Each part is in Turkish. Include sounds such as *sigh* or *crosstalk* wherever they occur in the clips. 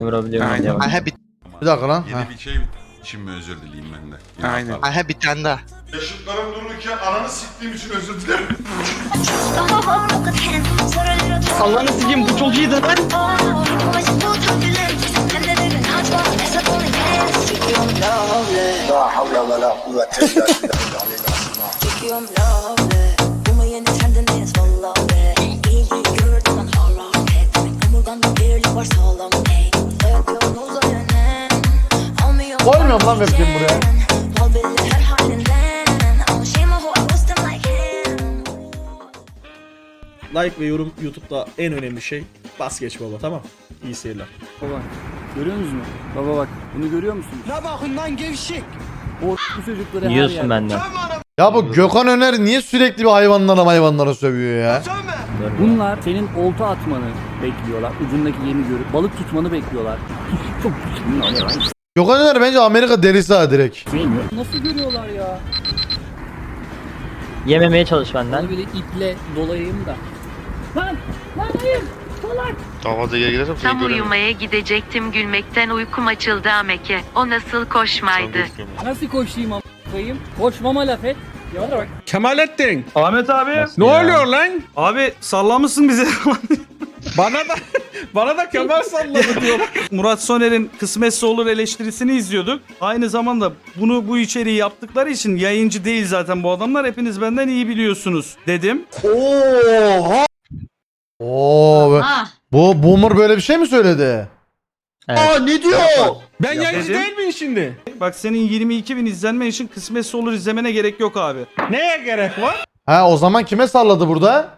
Vurabiliyorum Aynen. Aha bir, Bir dakika lan. Ha. Yeni bir şey için mi özür dileyim ben de? Ya Aynen. tabii. aha bir tane daha. Yaşıtlarım dururken ananı siktiğim için özür dilerim. Allah'ını sikeyim bu çok iyiydi lan. Koymuyorum lan webcam buraya. Like ve yorum YouTube'da en önemli şey. Bas geç baba tamam. İyi seyirler. Baba görüyor musunuz? Baba bak bunu görüyor musunuz? Ne bakın lan gevşek. O çocukları her Yiyorsun yerde. benden. Ya bu Gökhan Öner niye sürekli bir hayvanlara hayvanlara sövüyor ya? Bunlar senin olta atmanı bekliyorlar. Ucundaki yemi görüp balık tutmanı bekliyorlar. Çok Gökhan Öner bence Amerika delisi ha direkt. sevmiyor. Nasıl görüyorlar ya? Yememeye çalış benden. Ben böyle iple dolayayım da. Lan! Lan hayır! Salak! Davada geri gidersem seni Tam göremem. uyumaya gidecektim gülmekten uykum açıldı Ameke. O nasıl koşmaydı? Nasıl koşayım am koyayım? Koşmama laf et. Ya bak. Kemalettin. Ahmet abi. Ne oluyor lan? Abi sallamışsın bizi. *laughs* Bana da *laughs* bana da Kemal salladı diyorlar. *laughs* Murat Soner'in Kısmetse Olur eleştirisini izliyorduk. Aynı zamanda bunu bu içeriği yaptıkları için yayıncı değil zaten bu adamlar. Hepiniz benden iyi biliyorsunuz dedim. Oha! Oo, be- bu Boomer böyle bir şey mi söyledi? Evet. ne diyor? Ben Ya yayıncı dedim. değil miyim şimdi? Bak senin 22 bin izlenmen için Kısmetse Olur izlemene gerek yok abi. Neye gerek var? Ha o zaman kime salladı burada?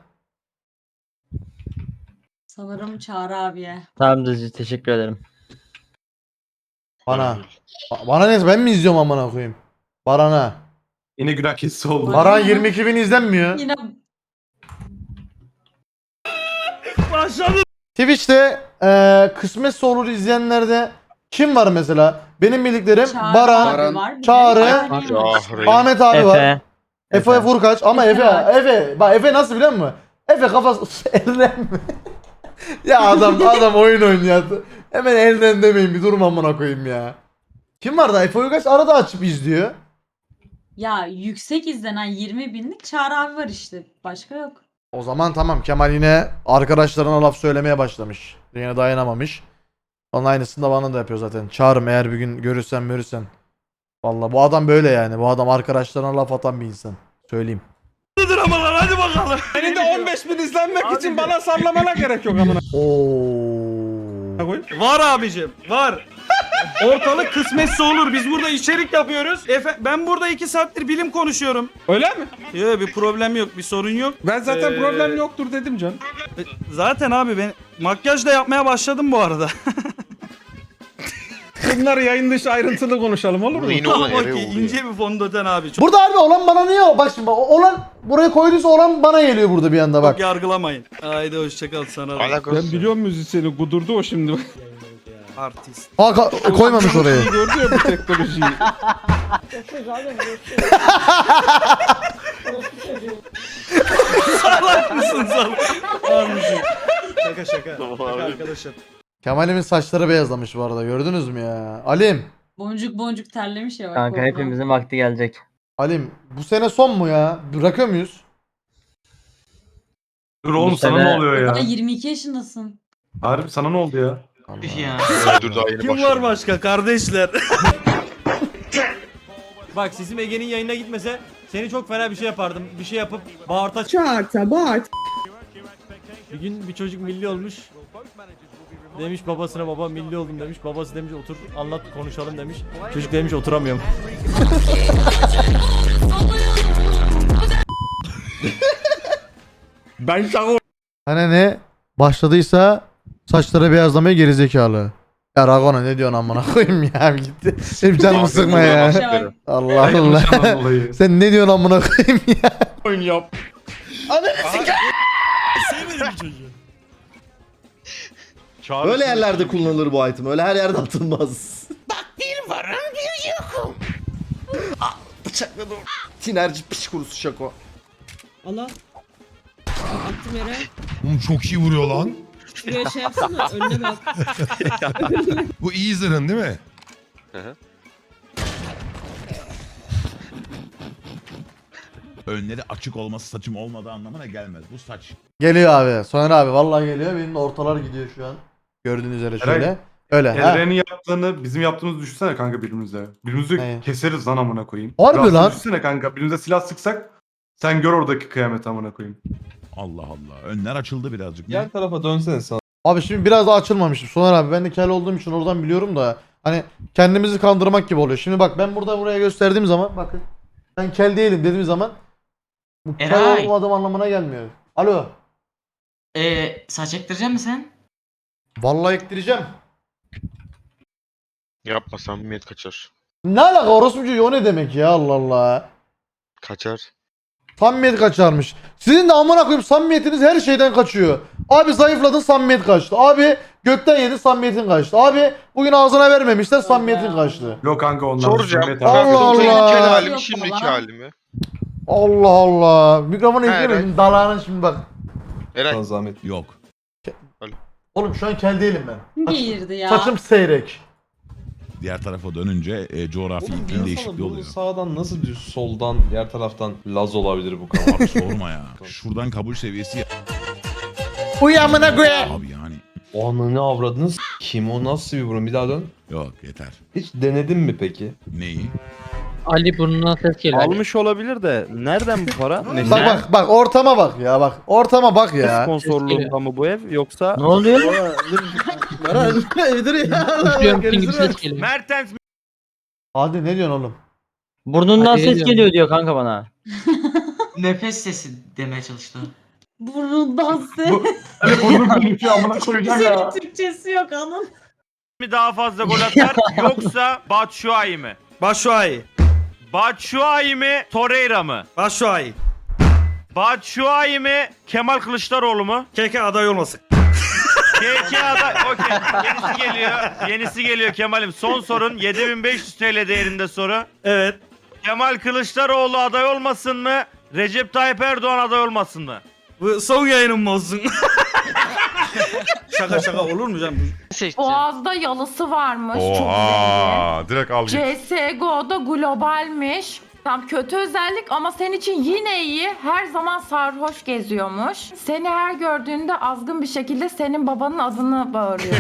Sanırım Çağrı abiye. Tamam Dızcı teşekkür ederim. Bana. Ba- Bana ne? Ben mi izliyorum amına koyayım? Baran'a. Yine günah kessi oldu. Baran 22 bin izlenmiyor. *laughs* Yine Başladı. Twitch'te eee kısmetse olur izleyenlerde kim var mesela? Benim bildiklerim Çağrı Baran, abi var. bir de Çağrı, yani- Ahmet abi var. Efe. Efe Furkaç ama Efe Efe. Efe bak Efe nasıl biliyor musun? Efe kafası *laughs* elden mi? *laughs* ya adam adam oyun oynuyor. Hemen elden demeyin bir durma amına koyayım ya. Kim var da Efe Uygaç arada açıp izliyor. Ya yüksek izlenen 20 binlik Çağrı abi var işte. Başka yok. O zaman tamam Kemal yine arkadaşlarına laf söylemeye başlamış. Yine dayanamamış. Onun aynısını da bana da yapıyor zaten. Çağırım eğer bir gün görürsen görürsen. Valla bu adam böyle yani. Bu adam arkadaşlarına laf atan bir insan. Söyleyeyim. Dramalar hadi bakalım. Beni de 15 bin izlenmek için bana sallamana gerek yok amına. Var abicim var. Ortalık kısmetse olur. Biz burada içerik yapıyoruz. Efe, ben burada iki saattir bilim konuşuyorum. Öyle mi? Yok bir problem yok, bir sorun yok. Ben zaten Ee, problem yoktur dedim can. Zaten abi ben makyaj da yapmaya başladım bu arada. *laughs* Bunları yayın dışı ayrıntılı konuşalım olur mu? Yine ona ince bir fondöten abi. Çok, Burada harbi olan bana niye o? Bak şimdi o- olan buraya koyduysa olan bana geliyor burada bir anda bak. yargılamayın. Haydi hoşçakal sana. da. Alakası. Ben biliyorum müzisyeni kudurdu o şimdi. Artist. Aa, ka- koymamış orayı. Gördü ya bu teknolojiyi. Salak mısın salak? Varmışım. Şaka şaka. Şaka arkadaşlar. Kemal'imin saçları beyazlamış bu arada gördünüz mü ya? Alim. Boncuk boncuk terlemiş ya. bak Kanka korkudan. hepimizin vakti gelecek. Alim bu sene son mu ya? Bırakıyor muyuz? Dur oğlum, sana ne oluyor Daha 22 yaşındasın. Harbi sana ne oldu ya? Dur daha yeni Kim başladım. var başka kardeşler? *laughs* Bak sesim Ege'nin yayına gitmese seni çok fena bir şey yapardım. Bir şey yapıp bağırta Çağırta bağırt. Bir gün bir çocuk milli olmuş. Demiş babasına baba milli oldum demiş. Babası demiş otur anlat konuşalım demiş. Çocuk demiş oturamıyorum. *laughs* ben şaka Hani ne? Başladıysa saçları beyazlamaya gerizekalı. Ya Ragona ne diyorsun amına koyayım ya bir gitti. Benim canımı sıkma ya. Allah Allah. Sen ne diyorsun amına koyayım ya? oyun yap. Öyle yerlerde kullanılır bu item. Öyle her yerde atılmaz. *laughs* Ah, Bıçakladım. Tinerci piç kurusu şako. Allah. Attım yere. Oğlum çok iyi vuruyor lan. Şuraya şey yapsana *laughs* önüne bak. *laughs* Bu iyi zırhın değil mi? Önleri açık olması saçım olmadığı anlamına gelmez. Bu saç. Geliyor abi. Soner abi vallahi geliyor. Benim de ortalar gidiyor şu an. Gördüğünüz üzere şöyle. Eray, Öyle. ha. Elren'in yaptığını bizim yaptığımızı düşünsene kanka birbirimize. Birbirimizi Ne? keseriz lan amına koyayım. Harbi Biraz lan. Düşünsene kanka birbirimize silah sıksak sen gör oradaki kıyamet amına koyayım. Allah Allah. Önler açıldı birazcık. Yan tarafa dönsene sen. Abi şimdi biraz daha açılmamışım. Soner abi ben de kel olduğum için oradan biliyorum da hani kendimizi kandırmak gibi oluyor. Şimdi bak ben burada buraya gösterdiğim zaman bakın ben kel değilim dediğim zaman bu kel Eray. olmadığım anlamına gelmiyor. Alo. Ee, saç ektirecek misin sen? Vallahi ektireceğim. Yapma samimiyet kaçar. Ne alaka orospucu o ne demek ya Allah Allah. Kaçar. Samimiyet kaçarmış. Sizin de amına koyup samimiyetiniz her şeyden kaçıyor. Abi zayıfladın samimiyet kaçtı. Abi gökten yedin samimiyetin kaçtı. Abi bugün ağzına vermemişler samimiyetin kaçtı. Yok kanka onlar. Soracağım. Allah abi. Allah. Önceki Yok halim baba. şimdiki halimi. Allah Allah. Mikrofonu eklemedim. Dalağının şimdi bak. Eray zahmet. Yok. Oğlum şu an kel değilim ben. Saç- ya. Saçım seyrek. Diğer tarafa dönünce e, coğrafi iklim değişikliği oluyor. sağdan nasıl düz soldan diğer taraftan laz olabilir bu kadar? Abi sorma ya. Şuradan kabul seviyesi ya- Uyamına koyayım. abi yani. Ananı avradınız kim o nasıl bir burun bir daha dön. Yok yeter. Hiç denedin mi peki? Neyi? Ali burnuna ses geliyor. Almış olabilir de nereden bu para? *laughs* Bak bak bak ortama bak ya bak. Ortama bak ya. sponsorluğunda mı bu ev yoksa? Ne oluyor? *laughs* Mertens Hadi ne diyorsun oğlum? Burnundan ses geliyor diyor kanka bana. *laughs* Nefes sesi demeye çalıştı. Burundan ses. Burnum konuşuyor amına koyacağım Senin Türkçesi yok anın. mi daha fazla gol atar yoksa Batshuayi mi? Başuay. Batshuayi mi Torreira mı? Başuay. Batshuayi mi Kemal Kılıçdaroğlu mu? Keke aday olmasın. KK aday. Okey. Yenisi geliyor. Yenisi geliyor Kemal'im. Son sorun 7500 TL değerinde soru. Evet. Kemal Kılıçdaroğlu aday olmasın mı? Recep Tayyip Erdoğan aday olmasın mı? Bu son yayınım mı olsun? *laughs* *laughs* şaka şaka olur mu canım? Boğaz'da yalısı varmış. Oha, direkt al git. CSGO'da globalmiş. Tam kötü özellik ama senin için yine iyi. Her zaman sarhoş geziyormuş. Seni her gördüğünde azgın bir şekilde senin babanın adını bağırıyor.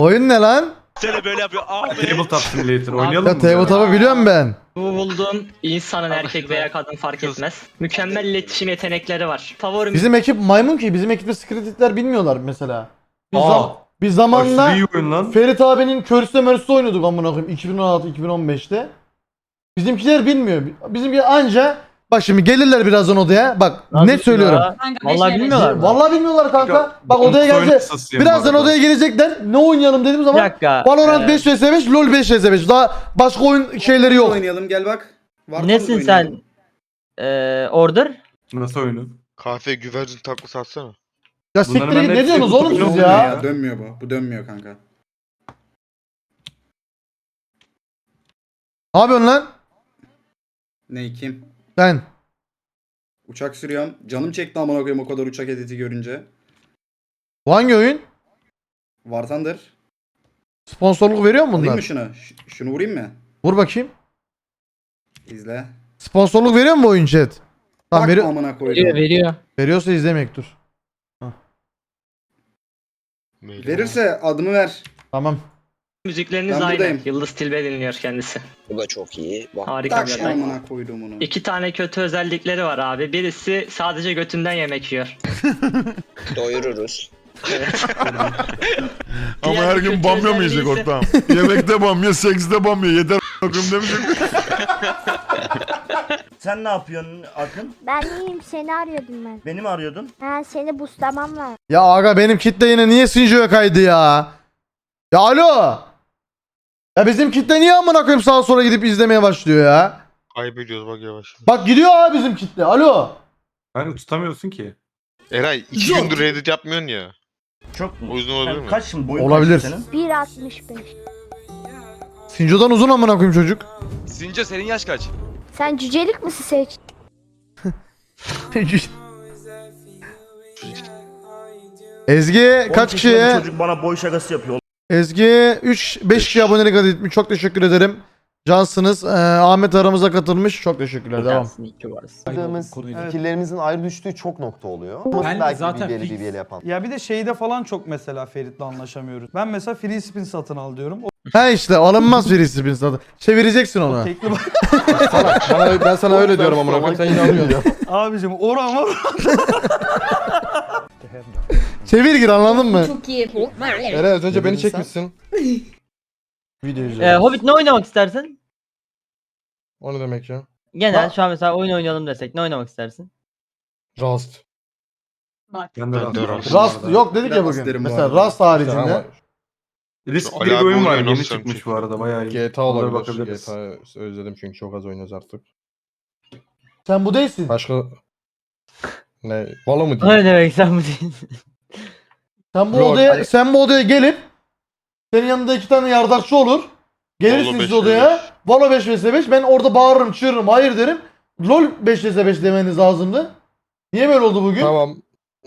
Oyun ne lan? Seni böyle yapıyor. Tabletop Simulator oynayalım Ya mı? tabletop'u biliyorum ben. Bu bulduğun insanın erkek veya kadın fark etmez. Mükemmel iletişim yetenekleri var. Favorim Bizim ekip maymun ki. Bizim ekipte skrititler bilmiyorlar mesela. Biz, Aa. zam- biz Aşırı zamanla iyi oyun lan. Ferit abinin körüste mörüste oynuyorduk amına koyayım 2016-2015'te. Bizimkiler bilmiyor. Bizimkiler anca bak şimdi gelirler birazdan odaya. Bak net söylüyorum. Kanka, Vallahi beş bilmiyorlar mı? Vallahi bilmiyorlar kanka. Bak odaya kısasıyım Birazdan odaya gelecekler. Ne oynayalım dediğim Bir zaman dakika. Valorant ee, 5 vs 5, LoL 5 vs 5. Daha başka oyun şeyleri yok. Oynayalım gel bak. Nesin sen? Ee, order? Nasıl oyunu? Kahve güvercin taklası atsana. Ya siktir git ne hepsi diyorsunuz oğlum siz mu ya? Dönmüyor bu. Bu dönmüyor kanka. Ne yapıyorsun lan? Ne kim? Sen. Uçak sürüyorum. Canım çekti amına koyayım o kadar uçak editi görünce. Bu hangi oyun? War Thunder. Sponsorluk veriyor mu Alayım bunlar? mı şunu? Ş- şunu vurayım mı? Vur bakayım. İzle. Sponsorluk veriyor mu bu oyun chat? Tamam Bak veriyor. amına koydum. veriyor. Veriyorsa izlemek dur. Verirse adımı ver. Tamam. Müzikleriniz Ben aynı. buradayım. Yıldız Tilbe dinliyor kendisi. Bu da çok iyi. Harika Tak bir şu aday. amına koydum onu. İki tane kötü özellikleri var abi. Birisi sadece götünden yemek yiyor. *laughs* Doyururuz. Evet. *laughs* Ama Diğer her gün kötü bamya mı özelliği yiyecek ise- ortam? Yemekte bamya, sekste bamya. Yeter a**ım demeyecek. *laughs* Sen ne yapıyorsun Akın? ben iyiyim seni arıyordum ben. Beni mi arıyordun? Ha seni buslamam var. Ya aga benim kitle yine niye Sinjo'ya kaydı ya? Ya alo. Ya bizim kitle niye amına koyayım sağa sola gidip izlemeye başlıyor ya? Kaybediyoruz bak yavaş. Bak gidiyor abi bizim kitle. Alo. Yani tutamıyorsun ki. Eray iki gündür edit yapmıyorsun ya. Çok mu? O yüzden olabilir mi? Kaç şimdi boyun Olabilir. kaç senin? 1.65. Sinjo'dan uzun amına koyayım çocuk. Sinca senin yaş kaç? Sen cücelik misin seç? Ezgi kaç kişiye? Çocuk bana boy şakası yapıyor. Ezgi 3 5 kişi abonelik adı etmiş. Çok teşekkür ederim. Cansınız. Ee, Ahmet aramıza katılmış. Çok teşekkürler. Devam. Cansın, iyi ki varsın. Yaptığımız fikirlerimizin ayrı düştüğü çok nokta oluyor. belki zaten BBL, BBL yapan. Ya bir de şeyde falan çok mesela Ferit'le anlaşamıyoruz. Ben mesela free spin satın al diyorum. O Ha işte alınmaz birisi bir zaten. Çevireceksin onu. tekli *laughs* ben sana öyle diyorum amına koyayım sen yine alıyorsun. Abicim oran var. *laughs* Çevir gir anladın mı? Çok iyi. Eray az önce beni çekmişsin. *laughs* Video Ee, izliyorum. Hobbit ne oynamak istersin? O ne demek ya? Genel şu an mesela oyun oynayalım desek ne oynamak istersin? Rust. Bak. Ben de Ben de Rust. Rast yok dedik ya Rust bugün. Mesela. Rast haricinde. Risk diye bir oyun var yeni nasıl çıkmış bu arada bayağı iyi. GTA Onlara olabilir. bakabiliriz. GTA özledim çünkü çok az oynuyoruz artık. Sen bu değilsin. Başka... Ne? Valo mu O ne diyeyim? demek sen bu değil. Sen bu Yok, odaya sen bu odaya gelip senin yanında iki tane yardakçı olur. Gelirsiniz 5 odaya. vs. Valo 5 vs 5. Ben orada bağırırım, çığırırım, hayır derim. LOL 5 vs 5 demeniz lazımdı. Niye böyle oldu bugün? Tamam.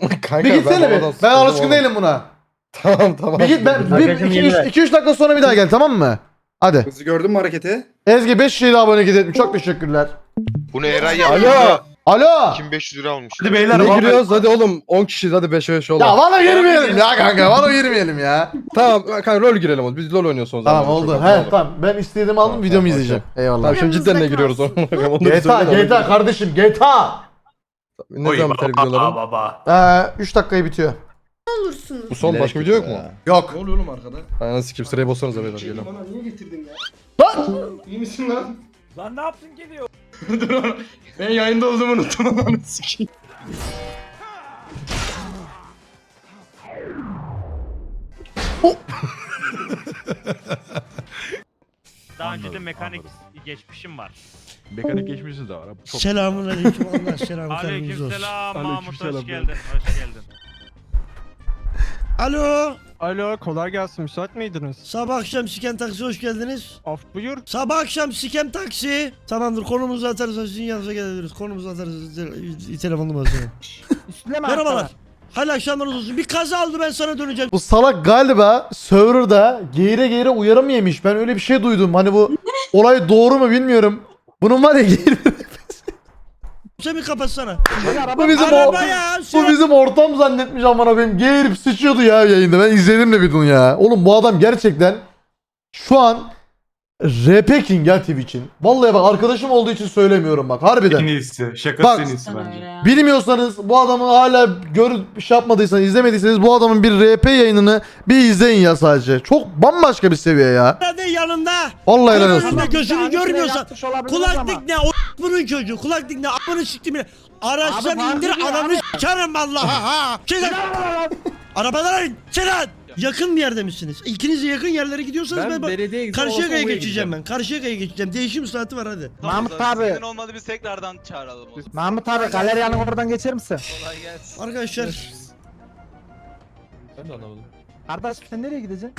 *laughs* Kanka Bir gitsene bir. Ben sıkıldım alışkın oğlum. değilim buna. *laughs* Tamam tamam. Bir git ben Arkadaşım 2 yeni ver. 3 dakika sonra bir daha gel tamam mı? Hadi. Kızı gördün mü hareketi? Ezgi 5 kişiyle abone etmiş. Çok teşekkürler. Bunu Eray yaptı. Alo. Alo. 2500 lira almış. Hadi beyler Ne vallahi- giriyoruz hadi oğlum 10 kişiyiz hadi 5 5 olalım. Ya Valo girmeyelim ya kanka. Valo girmeyelim ya. Tamam kanka rol girelim o. Biz LoL oynuyoruz o zaman. Tamam oldu. Çok He oldu. tamam. Ben istediğimi aldım Tamam, videomu tamam, izleyeceğim. Eyvallah. Tamam şimdi cidden ne giriyoruz *laughs* onu. Onu bir GTA söyle de GTA kardeşim GTA. Ne zaman biter videoların? baba. Ee, 3 dakikayı bitiyor. olursunuz. Bu son başka video yok mu? Yok. oluyor oğlum arkada? Aynen sikip sıraya bassanıza beyler geliyorum. Bana niye getirdin ya? Lan! İyi misin lan? Lan ne yaptın geliyor? *laughs* Dur Ben yayında olduğumu unuttum ananı sikeyim. *laughs* Daha önce de mekanik geçmişim var. Mekanik geçmişiz de var. Çok Selamun aleyküm Allah selamı Aleykümselam Mahmut Aleykümselam. hoş geldin. Hoş geldin. Alo. Alo kolay gelsin müsait miydiniz? Sabah akşam siken taksi hoş geldiniz. Of buyur. Sabah akşam sikem taksi. Tamamdır konumuzu atarız sizin yanınıza gelebiliriz. Konumuzu atarız. Te- Telefon numarasını. *laughs* Merhabalar. Hayırlı akşamlar olsun. Bir kaza oldu ben sana döneceğim. Bu salak galiba serverda geğire geğire uyarı mı yemiş? Ben öyle bir şey duydum. Hani bu *laughs* olay doğru mu bilmiyorum. Bunun var ya geğir... Sen bir kapatsana. bu bizim o... Araba ya. Bu bizim ortam zannetmiş amına koyayım. Geğirip sıçıyordu ya yayında. Ben izledim de videonu ya. Oğlum bu adam gerçekten şu an RP King ya Twitch'in. Vallahi bak arkadaşım olduğu için söylemiyorum bak harbiden. en iyisi. Şakası Bak- en iyisi öyle bence. ya. Bilmiyorsanız bu adamı hala görüp şey yapmadıysanız izlemediyseniz bu adamın bir RP yayınını bir izleyin ya sadece. Çok bambaşka bir seviye ya. Hadi yanında. Vallahi helal olsun. Önünde gözünü görmüyorsan. Kulaklık ne? O bunun çocuğu. Kulaklık ne? Amını siktim ya. Araçtan indir ananı s**erim vallahi ha. Şeyden. Arabadan in. Şeyden. Yakın bir yerde misiniz? İkiniz de yakın yerlere gidiyorsanız ben, ben Karşıyaka'ya geçeceğim ben. Karşıyaka'ya geçeceğim. Değişim saati var hadi. Mahmut abi. olmadı biz tekrardan çağıralım o zaman. Mahmut abi galeriyanın oradan geçer misin? Kolay gelsin. Arkadaşlar Ben de anlamadım. Kardeş sen nereye gideceksin?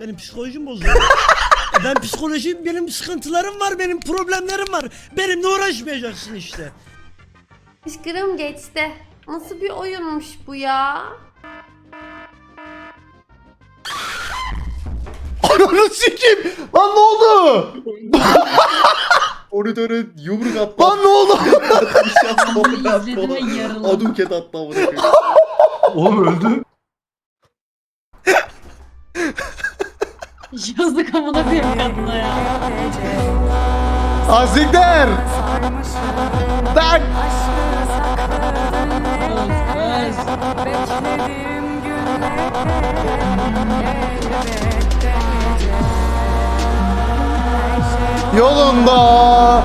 benim psikolojim bozuldu. *laughs* ben psikolojim benim sıkıntılarım var benim problemlerim var. Benimle uğraşmayacaksın işte. Hışkırım geçti. Nasıl bir oyunmuş bu ya? Ananı sikeyim. Lan ne oldu? Monitörü yumruk attı. Lan ne oldu? *laughs* İzledim ve yarıldım. Aduket attı amına koyayım. Oğlum öldü. Yazık amına koyayım kadına ya. Asikler. Tak. Yolunda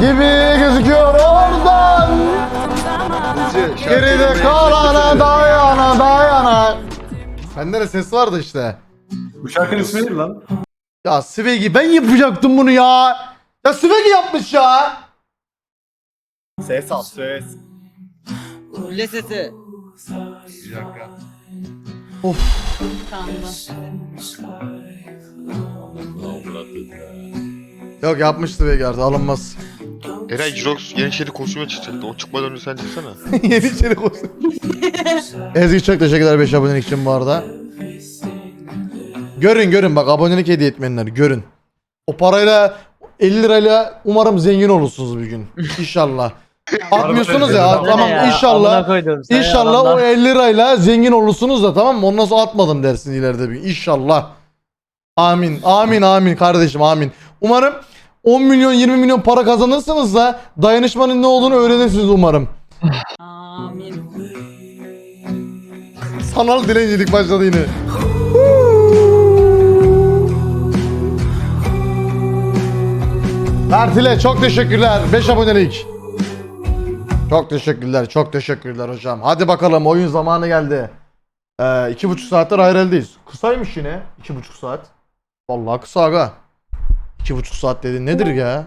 gibi gözüküyor oradan. Geride kalana dayana dayana. Bende de ses vardı işte. Bu şarkının ismi ne lan? Ya Svegi ben yapacaktım bunu ya. Ya Svegi yapmış ya. Ses al ses. Kule sesi. Kandı. Yok yapmış Svegi artık alınmaz. Eray Jirox Yeniçeri kostüme çıkacaktı. O çıkmadan önce sen çıksana. *laughs* Yeni içerik olsun. Ezgi çok teşekkürler 5 abonelik için bu arada. Görün görün bak abonelik hediye etmeyenler görün. O parayla 50 lirayla umarım zengin olursunuz bir gün. İnşallah. *laughs* Atmıyorsunuz ya tamam ya? inşallah. İnşallah o yalandan. 50 lirayla zengin olursunuz da tamam mı? Ondan sonra atmadım dersin ileride bir. gün. İnşallah. Amin. Amin amin kardeşim amin. Umarım 10 milyon 20 milyon para kazanırsınız da dayanışmanın ne olduğunu öğrenirsiniz umarım. Amin. Sanal dilencilik başladı yine. Ertile çok teşekkürler. 5 abonelik. Çok teşekkürler. Çok teşekkürler hocam. Hadi bakalım oyun zamanı geldi. Ee, iki buçuk saattir ayrıldıydız. Kısaymış yine. iki buçuk saat. Vallahi kısa aga. İki buçuk saat dedi. Nedir ya?